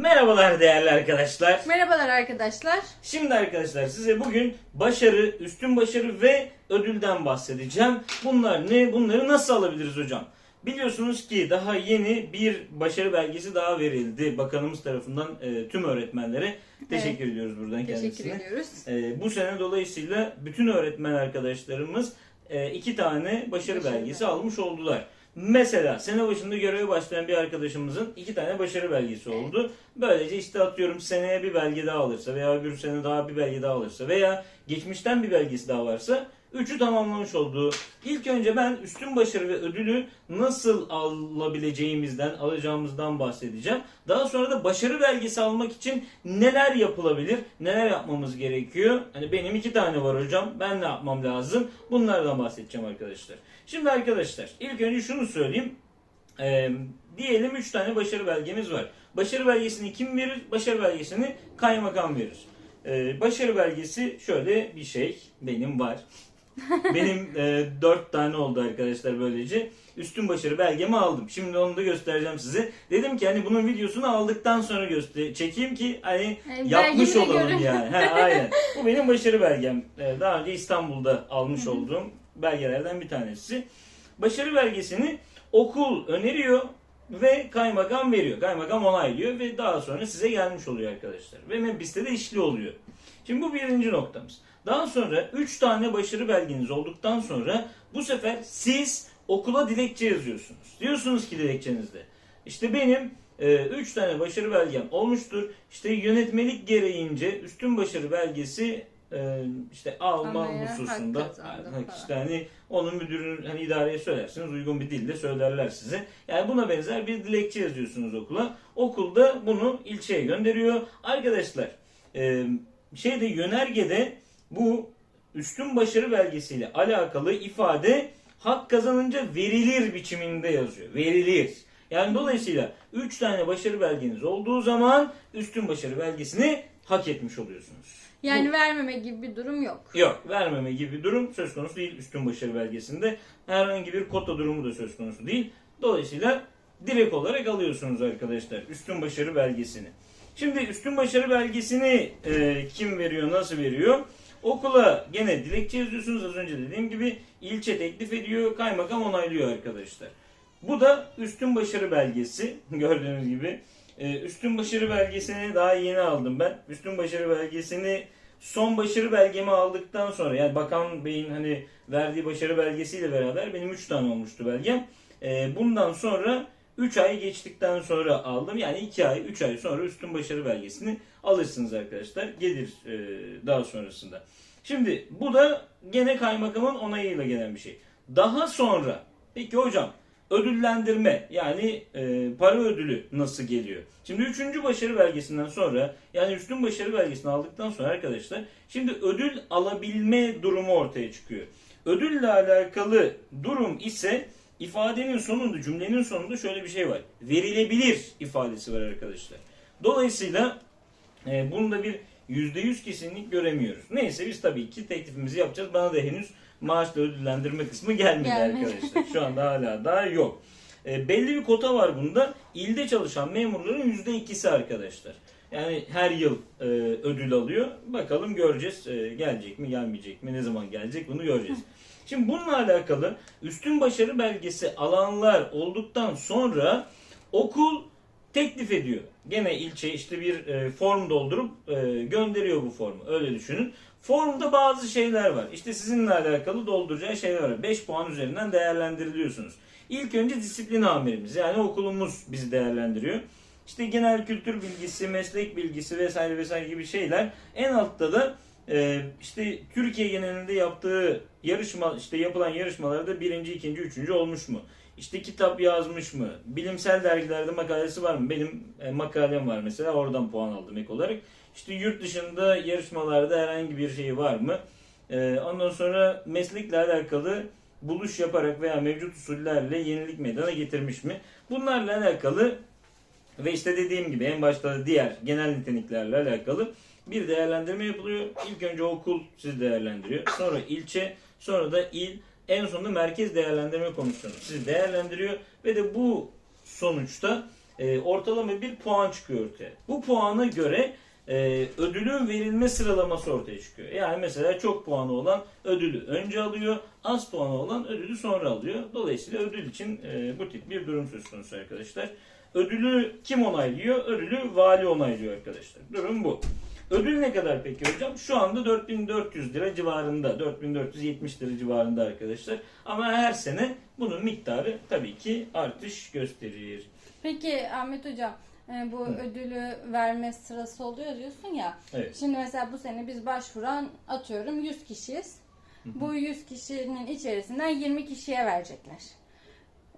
Merhabalar değerli arkadaşlar. Merhabalar arkadaşlar. Şimdi arkadaşlar size bugün başarı, üstün başarı ve ödülden bahsedeceğim. Bunlar ne? Bunları nasıl alabiliriz hocam? Biliyorsunuz ki daha yeni bir başarı belgesi daha verildi bakanımız tarafından e, tüm öğretmenlere. Teşekkür ediyoruz buradan Teşekkür kendisine. ediyoruz. E, bu sene dolayısıyla bütün öğretmen arkadaşlarımız e, iki tane başarı Başarı belgesi almış oldular. Mesela sene başında göreve başlayan bir arkadaşımızın iki tane başarı belgesi oldu. Böylece işte atıyorum seneye bir belge daha alırsa veya öbür sene daha bir belge daha alırsa veya geçmişten bir belgesi daha varsa üçü tamamlamış olduğu. İlk önce ben üstün başarı ve ödülü nasıl alabileceğimizden, alacağımızdan bahsedeceğim. Daha sonra da başarı belgesi almak için neler yapılabilir, neler yapmamız gerekiyor. Hani benim iki tane var hocam, ben ne yapmam lazım? Bunlardan bahsedeceğim arkadaşlar. Şimdi arkadaşlar ilk önce şunu söyleyeyim. Ee, diyelim 3 tane başarı belgemiz var. Başarı belgesini kim verir? Başarı belgesini kaymakam verir. Ee, başarı belgesi şöyle bir şey. Benim var. Benim 4 tane oldu arkadaşlar böylece. Üstün başarı belgemi aldım. Şimdi onu da göstereceğim size. Dedim ki hani bunun videosunu aldıktan sonra göster çekeyim ki hani Yani yapmış belgemi de olalım görün. yani. Ha, aynen. Bu benim başarı belgem. Ee, Daha önce İstanbul'da almış olduğum belgelerden bir tanesi. Başarı belgesini okul öneriyor ve kaymakam veriyor. Kaymakam onaylıyor ve daha sonra size gelmiş oluyor arkadaşlar. Ve MEBİS'te de işli oluyor. Şimdi bu birinci noktamız. Daha sonra 3 tane başarı belgeniz olduktan sonra bu sefer siz okula dilekçe yazıyorsunuz. Diyorsunuz ki dilekçenizde. İşte benim 3 tane başarı belgem olmuştur. İşte yönetmelik gereğince üstün başarı belgesi e, işte alma Almaya hususunda hak işte hani onun müdürün hani idareye söylersiniz uygun bir dille söylerler size. Yani buna benzer bir dilekçe yazıyorsunuz okula. Okulda bunu ilçeye gönderiyor. Arkadaşlar e, şeyde yönergede bu üstün başarı belgesiyle alakalı ifade hak kazanınca verilir biçiminde yazıyor. Verilir. Yani dolayısıyla 3 tane başarı belgeniz olduğu zaman üstün başarı belgesini hak etmiş oluyorsunuz. Yani vermeme gibi bir durum yok. Yok vermeme gibi bir durum söz konusu değil üstün başarı belgesinde. Herhangi bir kota durumu da söz konusu değil. Dolayısıyla direkt olarak alıyorsunuz arkadaşlar üstün başarı belgesini. Şimdi üstün başarı belgesini e, kim veriyor, nasıl veriyor? Okula gene dilekçe yazıyorsunuz az önce dediğim gibi ilçe teklif ediyor, kaymakam onaylıyor arkadaşlar. Bu da üstün başarı belgesi gördüğünüz gibi. Ee, üstün başarı belgesini daha yeni aldım ben. Üstün başarı belgesini son başarı belgemi aldıktan sonra yani Bakan Bey'in hani verdiği başarı belgesiyle beraber benim 3 tane olmuştu belgem. Ee, bundan sonra 3 ay geçtikten sonra aldım. Yani 2 ay 3 ay sonra üstün başarı belgesini alırsınız arkadaşlar. Gelir e, daha sonrasında. Şimdi bu da gene kaymakamın onayıyla gelen bir şey. Daha sonra peki hocam ödüllendirme yani e, para ödülü nasıl geliyor? Şimdi üçüncü başarı belgesinden sonra yani üstün başarı belgesini aldıktan sonra arkadaşlar şimdi ödül alabilme durumu ortaya çıkıyor. Ödülle alakalı durum ise ifadenin sonunda cümlenin sonunda şöyle bir şey var. Verilebilir ifadesi var arkadaşlar. Dolayısıyla e, bunda bir %100 kesinlik göremiyoruz. Neyse biz tabii ki teklifimizi yapacağız. Bana da henüz maaşla ödüllendirme kısmı gelmedi Gelmedi. arkadaşlar. Şu anda hala daha yok. E, belli bir kota var bunda. İlde çalışan memurların %2'si arkadaşlar. Yani her yıl e, ödül alıyor. Bakalım göreceğiz. E, gelecek mi gelmeyecek mi ne zaman gelecek bunu göreceğiz. Şimdi bununla alakalı üstün başarı belgesi alanlar olduktan sonra okul teklif ediyor. Gene ilçe işte bir e, form doldurup e, gönderiyor bu formu. Öyle düşünün. Formda bazı şeyler var. İşte sizinle alakalı dolduracağı şeyler var. 5 puan üzerinden değerlendiriliyorsunuz. İlk önce disiplin amirimiz yani okulumuz bizi değerlendiriyor. İşte genel kültür bilgisi, meslek bilgisi vesaire vesaire gibi şeyler. En altta da e, işte Türkiye genelinde yaptığı yarışma işte yapılan yarışmalarda birinci, ikinci, üçüncü olmuş mu? İşte kitap yazmış mı? Bilimsel dergilerde makalesi var mı? Benim e, makalem var mesela oradan puan aldım ek olarak. İşte yurt dışında yarışmalarda herhangi bir şey var mı? E, ondan sonra meslekle alakalı buluş yaparak veya mevcut usullerle yenilik meydana getirmiş mi? Bunlarla alakalı ve işte dediğim gibi en başta da diğer genel niteliklerle alakalı bir değerlendirme yapılıyor. İlk önce okul sizi değerlendiriyor. Sonra ilçe, sonra da il, en sonunda merkez değerlendirme komisyonu sizi değerlendiriyor ve de bu sonuçta e, ortalama bir puan çıkıyor ortaya. Bu puana göre e, ödülün verilme sıralaması ortaya çıkıyor. Yani mesela çok puanı olan ödülü önce alıyor, az puanı olan ödülü sonra alıyor. Dolayısıyla ödül için e, bu tip bir durum söz konusu arkadaşlar. Ödülü kim onaylıyor? Ödülü vali onaylıyor arkadaşlar. Durum bu. Ödül ne kadar peki hocam? Şu anda 4400 lira civarında, 4470 lira civarında arkadaşlar. Ama her sene bunun miktarı tabii ki artış gösterir. Peki Ahmet Hocam e, bu ödülü verme sırası oluyor diyorsun ya. Evet. Şimdi mesela bu sene biz başvuran atıyorum 100 kişiyiz. Bu 100 kişinin içerisinden 20 kişiye verecekler.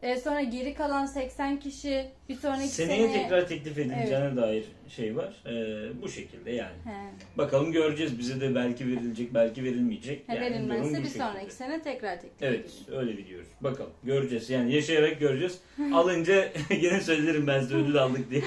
E, sonra geri kalan 80 kişi bir sonraki Seneye sene... tekrar teklif edileceğine dair şey var. Ee, bu şekilde yani. He. Bakalım göreceğiz. Bize de belki verilecek, belki verilmeyecek. He, Yani verilmezse bir şekilde. sonraki sene tekrar teklif Evet edilir. öyle biliyoruz. Bakalım göreceğiz. Yani yaşayarak göreceğiz. Alınca yine söylerim ben size ödül aldık diye.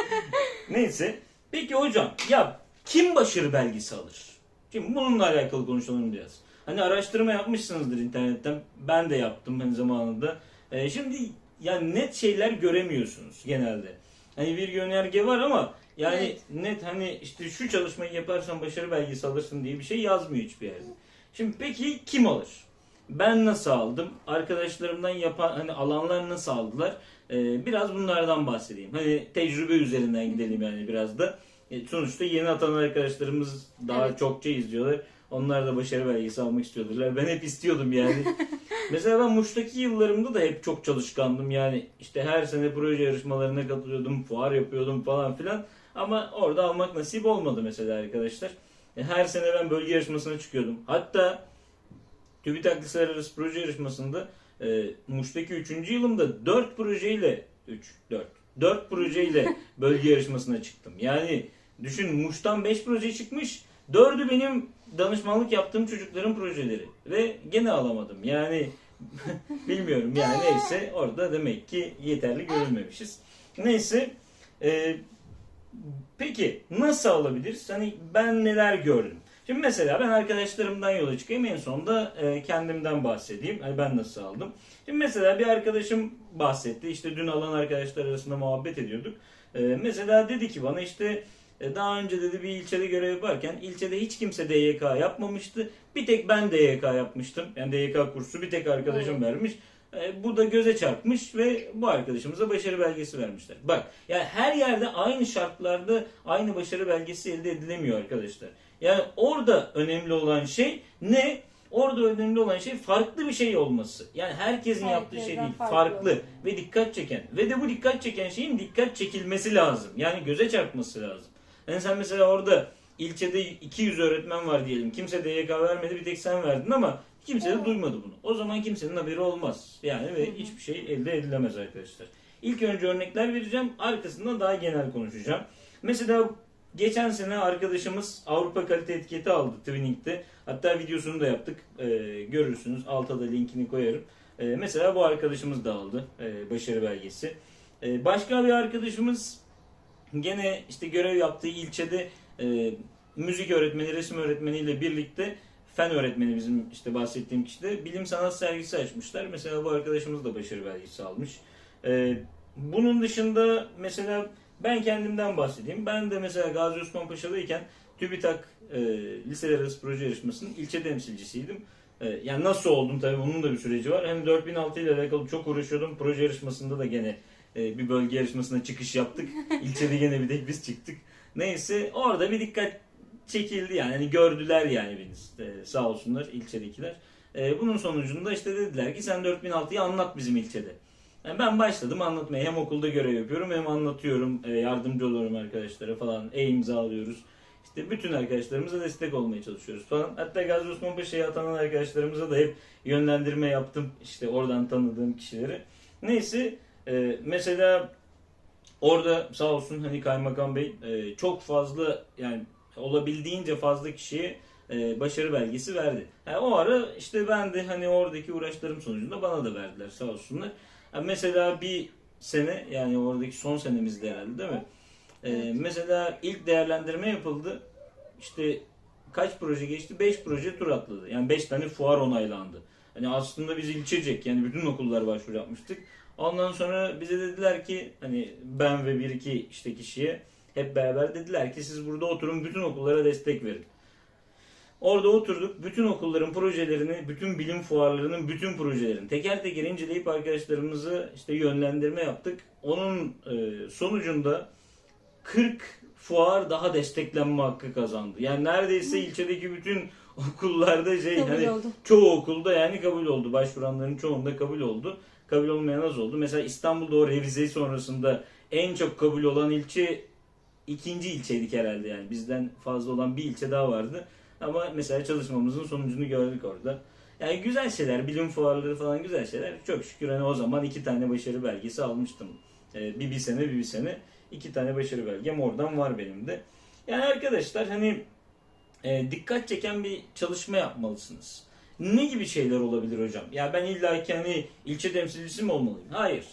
Neyse. Peki hocam ya kim başarı belgesi alır? Şimdi bununla alakalı konuşalım biraz. Hani araştırma yapmışsınızdır internetten. Ben de yaptım hani zamanında. Ee, şimdi yani net şeyler göremiyorsunuz genelde. Hani bir yönerge var ama yani Evet. net hani işte şu çalışmayı yaparsan başarı belgesi alırsın diye bir şey yazmıyor hiçbir yerde. Şimdi peki kim alır? Ben nasıl aldım? Arkadaşlarımdan yapan hani alanlar nasıl aldılar? Ee, biraz bunlardan bahsedeyim. Hani tecrübe üzerinden gidelim yani biraz da. E, sonuçta yeni atanan arkadaşlarımız daha Evet. çokça izliyorlar. Onlar da başarı belgesi almak istiyordular. Ben hep istiyordum yani. Mesela ben Muş'taki yıllarımda da hep çok çalışkandım. Yani işte her sene proje yarışmalarına katılıyordum, fuar yapıyordum falan filan. Ama orada almak nasip olmadı mesela arkadaşlar. E, Her sene ben bölge yarışmasına çıkıyordum. Hatta TÜBİTAK Liseler Arası Proje Yarışması'nda e, Muş'taki 3. yılımda 4 projeyle 3, 4, 4 projeyle bölge yarışmasına çıktım. Yani düşün Muş'tan 5 proje çıkmış. 4'ü benim danışmanlık yaptığım çocukların projeleri. Ve gene alamadım. Yani bilmiyorum yani neyse orada demek ki yeterli görülmemişiz. Neyse e, peki nasıl alabiliriz? Hani ben neler gördüm? Şimdi mesela ben arkadaşlarımdan yola çıkayım en sonunda e, kendimden bahsedeyim. Hani ben nasıl aldım? Şimdi mesela bir arkadaşım bahsetti. İşte dün alan arkadaşlar arasında muhabbet ediyorduk. E, mesela dedi ki bana işte daha önce dedi bir ilçede görev yaparken ilçede hiç kimse DYK yapmamıştı. Bir tek ben DYK yapmıştım. Yani DYK kursu bir tek arkadaşım Oo. vermiş. E, Bu da göze çarpmış ve bu arkadaşımıza başarı belgesi vermişler. Bak yani her yerde aynı şartlarda aynı başarı belgesi elde edilemiyor arkadaşlar. Yani orada önemli olan şey ne? Orada önemli olan şey farklı bir şey olması. Yani herkesin yaptığı şey Herkesten değil. farklı. Farklı ve dikkat çeken. Ve de bu dikkat çeken şeyin dikkat çekilmesi lazım. Yani göze çarpması lazım. Yani sen mesela orada ilçede 200 öğretmen var diyelim. Kimse DYK vermedi bir tek sen verdin ama kimse de duymadı bunu. O zaman kimsenin haberi olmaz. Yani ve hiçbir şey elde edilemez arkadaşlar. İlk önce örnekler vereceğim. Arkasından daha genel konuşacağım. Mesela geçen sene arkadaşımız Avrupa Kalite Etiketi aldı Twinning'de. Hatta videosunu da yaptık. Ee, görürsünüz. Alta da linkini koyarım. Ee, mesela bu arkadaşımız da aldı ee, başarı belgesi. Ee, başka bir arkadaşımız gene işte görev yaptığı ilçede e, müzik öğretmeni, resim öğretmeniyle birlikte fen öğretmeni bizim işte bahsettiğim kişi de bilim sanat sergisi açmışlar. Mesela bu arkadaşımız da başarı belgesi almış. Ee, bunun dışında mesela ben kendimden bahsedeyim. Ben de mesela Gazi Osman Paşa'dayken TÜBİTAK e, liseler arası proje yarışmasının ilçe temsilcisiydim. E, yani nasıl oldum tabii bunun da bir süreci var. Hem 4006 ile alakalı çok uğraşıyordum. Proje yarışmasında da gene e, bir bölge yarışmasına çıkış yaptık. İlçede gene bir tek biz çıktık. Neyse orada bir dikkat çekildi yani. Hani gördüler yani beni e, sağ olsunlar ilçedekiler. E, bunun sonucunda işte dediler ki sen 4006'yı anlat bizim ilçede. Yani ben başladım anlatmaya. Hem okulda görev yapıyorum hem anlatıyorum. e, yardımcı oluyorum arkadaşlara falan. E-imza alıyoruz. İşte bütün arkadaşlarımıza destek olmaya çalışıyoruz falan. Hatta Gazi Osman Paşa'ya atanan arkadaşlarımıza da hep yönlendirme yaptım. İşte oradan tanıdığım kişileri. Neyse e, mesela orada sağ olsun hani Kaymakam Bey e, çok fazla yani olabildiğince fazla kişiye e, başarı belgesi verdi. Yani o ara işte ben de hani oradaki uğraşlarım sonucunda bana da verdiler sağ olsunlar. Yani mesela bir sene yani oradaki son senemizde herhalde değil mi? E, mesela ilk değerlendirme yapıldı. İşte kaç proje geçti? 5 proje tur atladı. Yani 5 tane fuar onaylandı. Hani aslında biz ilçecek yani bütün okullar başvuru yapmıştık. Ondan sonra bize dediler ki hani ben ve bir iki işte kişiye hep beraber dediler ki siz burada oturun bütün okullara destek verin. Orada oturduk. Bütün okulların projelerini, bütün bilim fuarlarının bütün projelerini teker teker inceleyip arkadaşlarımızı işte yönlendirme yaptık. Onun e, sonucunda 40 fuar daha desteklenme hakkı kazandı. Yani neredeyse ilçedeki bütün okullarda şey Kabul hani oldu. çoğu okulda yani kabul oldu. Başvuranların çoğunda kabul oldu. Kabul olmayan az oldu. Mesela İstanbul'da o revize sonrasında en çok kabul olan ilçe ikinci ilçeydik herhalde yani. Bizden fazla olan bir ilçe daha vardı. Ama mesela çalışmamızın sonucunu gördük orada. Yani güzel şeyler, bilim fuarları falan güzel şeyler. Çok şükür hani o zaman iki tane başarı belgesi almıştım. Ee, bir bir sene, bir bir sene. iki tane başarı belgem oradan var benim de. Yani arkadaşlar hani e, dikkat çeken bir çalışma yapmalısınız. Ne gibi şeyler olabilir hocam? Ya ben illaki hani ilçe temsilcisi mi olmalıyım? Hayır.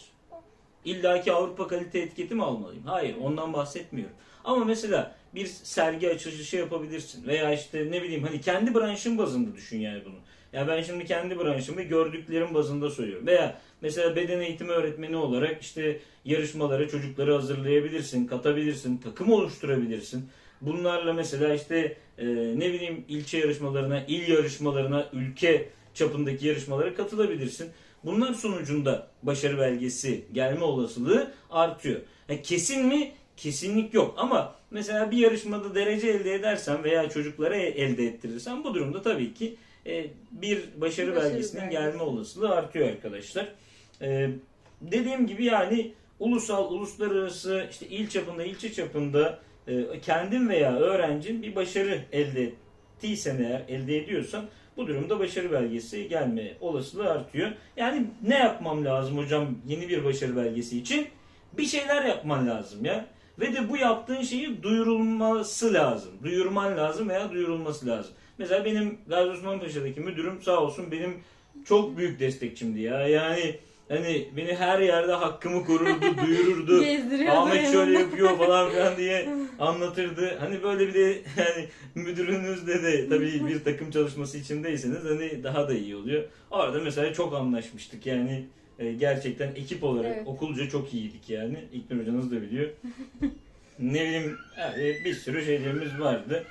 İllaki Avrupa kalite etiketi mi almalıyım? Hayır, ondan bahsetmiyorum. Ama mesela bir sergi açılışı yapabilirsin veya işte ne bileyim hani kendi branşın bazında düşün yani bunu. Ya ben şimdi kendi branşımı gördüklerim bazında söylüyorum. Veya mesela beden eğitimi öğretmeni olarak işte yarışmalara çocukları hazırlayabilirsin, katabilirsin, takım oluşturabilirsin. Bunlarla mesela işte e, ne bileyim ilçe yarışmalarına, il yarışmalarına, ülke çapındaki yarışmalara katılabilirsin. Bunlar sonucunda başarı belgesi gelme olasılığı artıyor. Ha, kesin mi? Kesinlik yok. Ama mesela bir yarışmada derece elde edersen veya çocuklara e- elde ettirirsen bu durumda tabii ki e, bir başarı, Başarı belgesinin belgesi. gelme olasılığı artıyor arkadaşlar. E, dediğim gibi yani ulusal, uluslararası, işte il çapında, ilçe çapında e, kendin veya öğrencin bir başarı elde ettiysen eğer, elde ediyorsan bu durumda başarı belgesi gelme olasılığı artıyor. Yani ne yapmam lazım hocam yeni bir başarı belgesi için? Bir şeyler yapman lazım ya. Ve de bu yaptığın şeyi duyurulması lazım. Duyurman lazım veya duyurulması lazım. Mesela benim Gazi Osman Paşa'daki müdürüm sağ olsun benim çok büyük destekçimdi ya. Yani hani beni her yerde hakkımı korurdu, duyururdu. Ahmet şöyle yapıyor falan filan diye anlatırdı. Hani böyle bir de yani müdürünüzle de tabii bir takım çalışması içindeyseniz hani daha da iyi oluyor. Orada mesela çok anlaşmıştık yani e, gerçekten ekip olarak Evet. okulca çok iyiydik yani. İlknur hocanız da biliyor. ne bileyim yani bir sürü şeylerimiz vardı.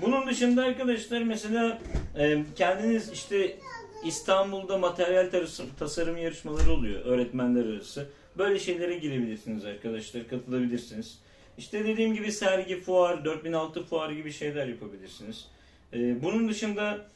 Bunun dışında arkadaşlar mesela e, kendiniz işte İstanbul'da materyal tarısı- tasarım yarışmaları oluyor öğretmenler arası. Böyle şeylere girebilirsiniz arkadaşlar, katılabilirsiniz. İşte dediğim gibi sergi, fuar, 4006 fuar gibi şeyler yapabilirsiniz. E, bunun dışında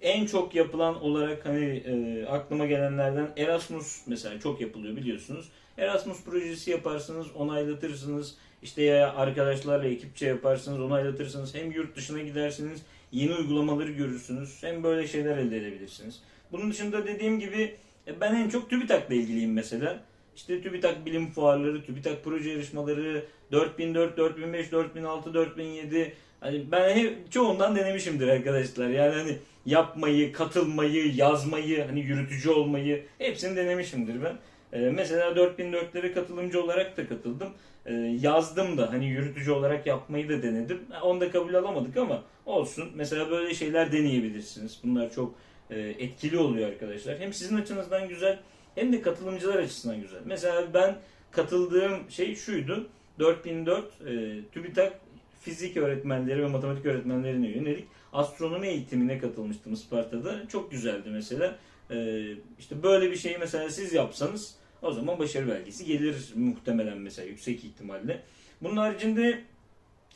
en çok yapılan olarak hani e, aklıma gelenlerden Erasmus mesela çok yapılıyor biliyorsunuz. Erasmus projesi yaparsınız, onaylatırsınız. İşte ya arkadaşlarla ekipçe yaparsınız, onaylatırsınız. Hem yurt dışına gidersiniz, yeni uygulamaları görürsünüz. Hem böyle şeyler elde edebilirsiniz. Bunun dışında dediğim gibi e, ben en çok TÜBİTAK'la ilgiliyim mesela. İşte TÜBİTAK bilim fuarları, TÜBİTAK proje yarışmaları, 4004, 4005, 4006, 4007. Hani ben hep çoğundan denemişimdir arkadaşlar. Yani hani yapmayı, katılmayı, yazmayı, hani yürütücü olmayı hepsini denemişimdir ben. Ee, mesela 4004'lere katılımcı olarak da katıldım. Ee, yazdım da hani yürütücü olarak yapmayı da denedim. Onu da kabul alamadık ama olsun. Mesela böyle şeyler deneyebilirsiniz. Bunlar çok e, etkili oluyor arkadaşlar. Hem sizin açınızdan güzel hem de katılımcılar açısından güzel. Mesela ben katıldığım şey şuydu. 4004 e, TÜBİTAK fizik öğretmenleri ve matematik öğretmenlerine yönelik astronomi eğitimine katılmıştım Isparta'da. Çok güzeldi mesela. Ee, işte böyle bir şeyi mesela siz yapsanız o zaman başarı belgesi gelir muhtemelen mesela yüksek ihtimalle. Bunun haricinde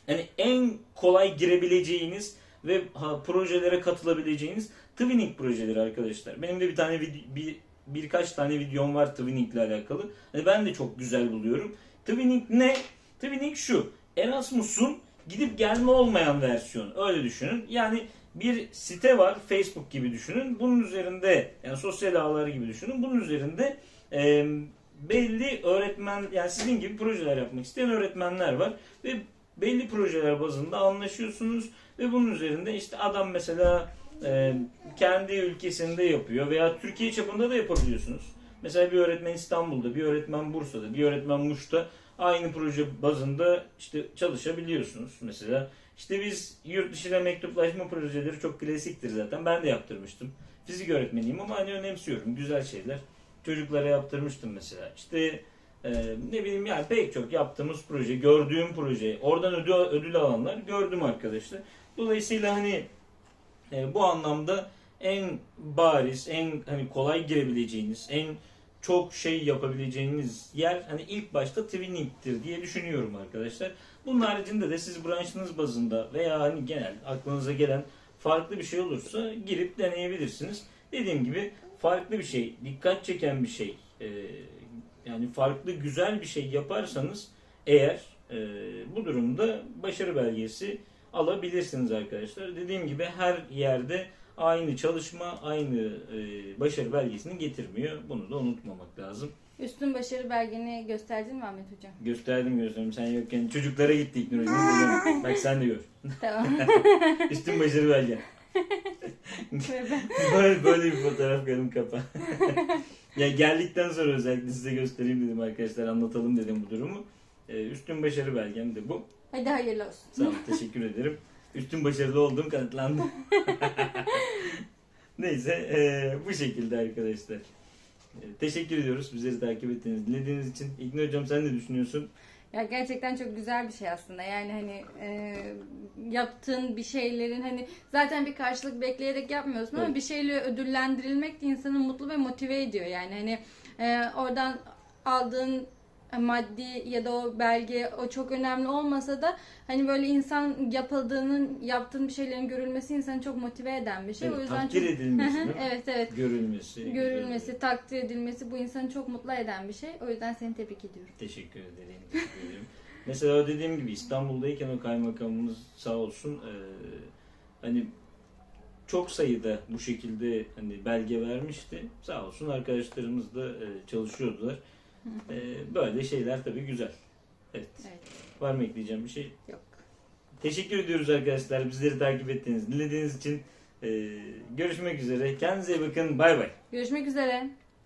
hani en kolay girebileceğiniz ve projelere katılabileceğiniz Twinning projeleri arkadaşlar. Benim de bir tane bir birkaç tane videom var Twinning ile alakalı. Hani ben de çok güzel buluyorum. Twinning ne? Twinning şu. Erasmus'un gidip gelme olmayan versiyonu. Öyle düşünün. Yani bir site var Facebook gibi düşünün. Bunun üzerinde yani sosyal ağları gibi düşünün. Bunun üzerinde e, belli öğretmen yani sizin gibi projeler yapmak isteyen öğretmenler var ve belli projeler bazında anlaşıyorsunuz ve bunun üzerinde işte adam mesela e, kendi ülkesinde yapıyor veya Türkiye çapında da yapabiliyorsunuz. Mesela bir öğretmen İstanbul'da, bir öğretmen Bursa'da, bir öğretmen Muş'ta aynı proje bazında işte çalışabiliyorsunuz mesela. İşte biz yurt dışına mektuplaşma projeleri çok klasiktir zaten. Ben de yaptırmıştım. Fizik öğretmeniyim ama hani önemsiyorum. Güzel şeyler. Çocuklara yaptırmıştım mesela. İşte e, ne bileyim yani pek çok yaptığımız proje, gördüğüm proje, oradan ödül, ödül alanlar gördüm arkadaşlar. Dolayısıyla hani e, bu anlamda en bariz, en hani kolay girebileceğiniz, en çok şey yapabileceğiniz yer hani ilk başta Twinning'tir diye düşünüyorum arkadaşlar. Bunun haricinde de siz branşınız bazında veya hani genel aklınıza gelen farklı bir şey olursa girip deneyebilirsiniz. Dediğim gibi farklı bir şey, dikkat çeken bir şey, e, yani farklı güzel bir şey yaparsanız eğer e, bu durumda başarı belgesi alabilirsiniz arkadaşlar. Dediğim gibi her yerde aynı çalışma aynı e, başarı belgesini getirmiyor. Bunu da unutmamak lazım. Üstün başarı belgeni gösterdin mi Ahmet Hocam? Gösterdim gösterdim sen yokken çocuklara gitti İlknur Hocam. Bak sen de gör. Tamam. Üstün başarı belgen. Böyle, böyle bir fotoğraf koydum kapa. ya geldikten sonra özellikle size göstereyim dedim arkadaşlar anlatalım dedim bu durumu. Ee, üstün başarı belgem de bu. Hadi hayırlı olsun. Sağ olun teşekkür ederim. Üstün başarılı olduğum kanıtlandı. Neyse ee, bu şekilde arkadaşlar. Ee, teşekkür ediyoruz bizleri takip ettiğiniz, dinlediğiniz için. İlknur Hocam sen ne düşünüyorsun? Ya gerçekten çok güzel bir şey aslında. Yani hani e, yaptığın bir şeylerin hani zaten bir karşılık bekleyerek yapmıyorsun ama bir şeyle ödüllendirilmek de insanı mutlu ve motive ediyor. Yani hani e, oradan aldığın maddi ya da o belge o çok önemli olmasa da hani böyle insan yapıldığının yaptığın bir şeylerin görülmesi insanı çok motive eden bir şey. Evet, o yüzden takdir çok edilmesi evet evet Görülmesi. görülmesi, takdir edilmesi bu insanı çok mutlu eden bir şey. O yüzden seni tebrik ediyorum. Teşekkür ederim. Teşekkür ederim. Mesela dediğim gibi İstanbul'dayken o kaymakamımız sağ olsun eee, hani çok sayıda bu şekilde hani belge vermişti. Sağ olsun arkadaşlarımız da eee, çalışıyordular. Eee, böyle şeyler tabii güzel. Evet. Evet. Var mı ekleyeceğim bir şey? Yok. Teşekkür ediyoruz arkadaşlar. Bizleri takip ettiğiniz, dinlediğiniz için. Eee, görüşmek üzere. Kendinize iyi bakın. Bay bay. Görüşmek üzere.